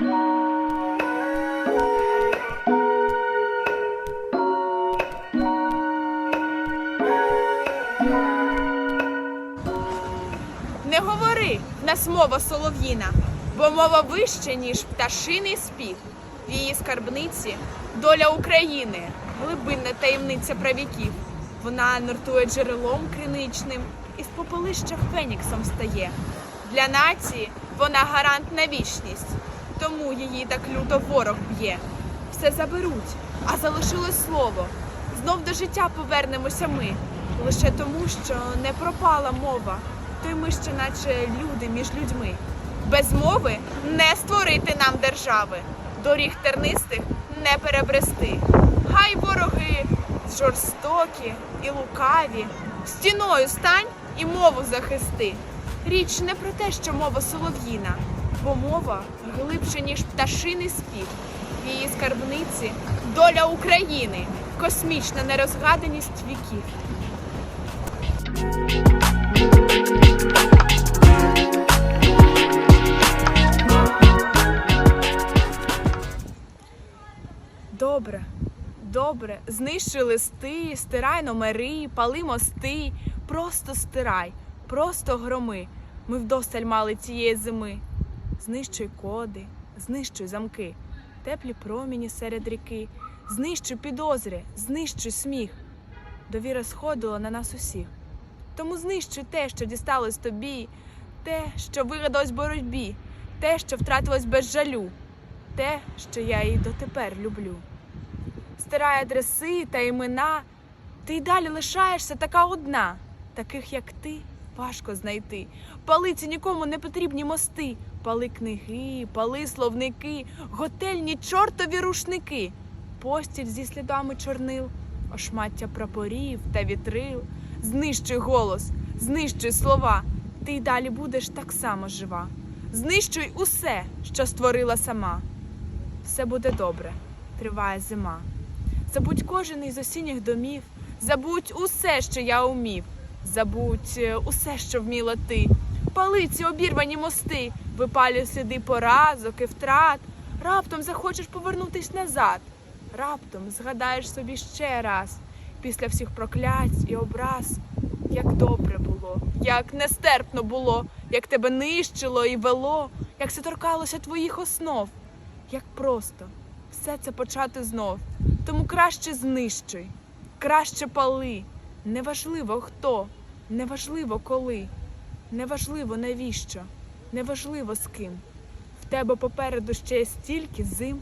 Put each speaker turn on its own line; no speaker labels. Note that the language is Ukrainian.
Не говори, в нас мова солов'їна, бо мова вища, ніж пташиний спів. В її скарбниці доля України, глибинна таємниця правіків. Вона нуртує джерелом криничним і з попелища феніксом стає. Для нації вона гарант на вічність, тому її так люто ворог б'є. Все заберуть, а залишилось слово. Знов до життя повернемося ми, лише тому, що не пропала мова, то й ми ще наче люди між людьми. Без мови не створити нам держави, доріг тернистих не перебрести. Хай вороги жорстокі і лукаві, стіною стань і мову захисти. Річ не про те, що мова солов'їна, бо мова глибше, ніж пташиний спів. В її скарбниці доля України, космічна нерозгаданість віків. Добре, добре, знищуй листи, стирай номери, пали мости, просто стирай, просто громи. Ми вдосталь мали цієї зими. Знищуй коди, знищуй замки, теплі проміні серед ріки, знищуй підозри, знищуй сміх. Довіра сходила на нас усіх. Тому знищуй те, що дісталось тобі, те, що вигадалось в боротьбі, те, що втратилось без жалю, те, що я і дотепер люблю. Стирай адреси та імена, ти й далі лишаєшся така одна. Таких, як ти, важко знайти. Пали ці нікому не потрібні мости. Пали книги, пали словники, готельні чортові рушники, постіль зі слідами чорнил, ошмаття прапорів та вітрил. Знищуй голос, знищуй слова, ти й далі будеш так само жива. Знищуй усе, що створила сама. Все буде добре, триває зима. Забудь кожен із осінніх домів, забудь усе, що я умів, забудь е, усе, що вміла ти. Пали ці обірвані мости, випалюй сліди поразок і втрат. Раптом захочеш повернутись назад. Раптом згадаєш собі ще раз, після всіх проклять і образ, як добре було, як нестерпно було, як тебе нищило і вело, як це торкалося твоїх основ, як просто все це почати знов. Тому краще знищуй, краще пали. Неважливо хто, неважливо коли, неважливо навіщо, неважливо з ким. В тебе попереду ще стільки зим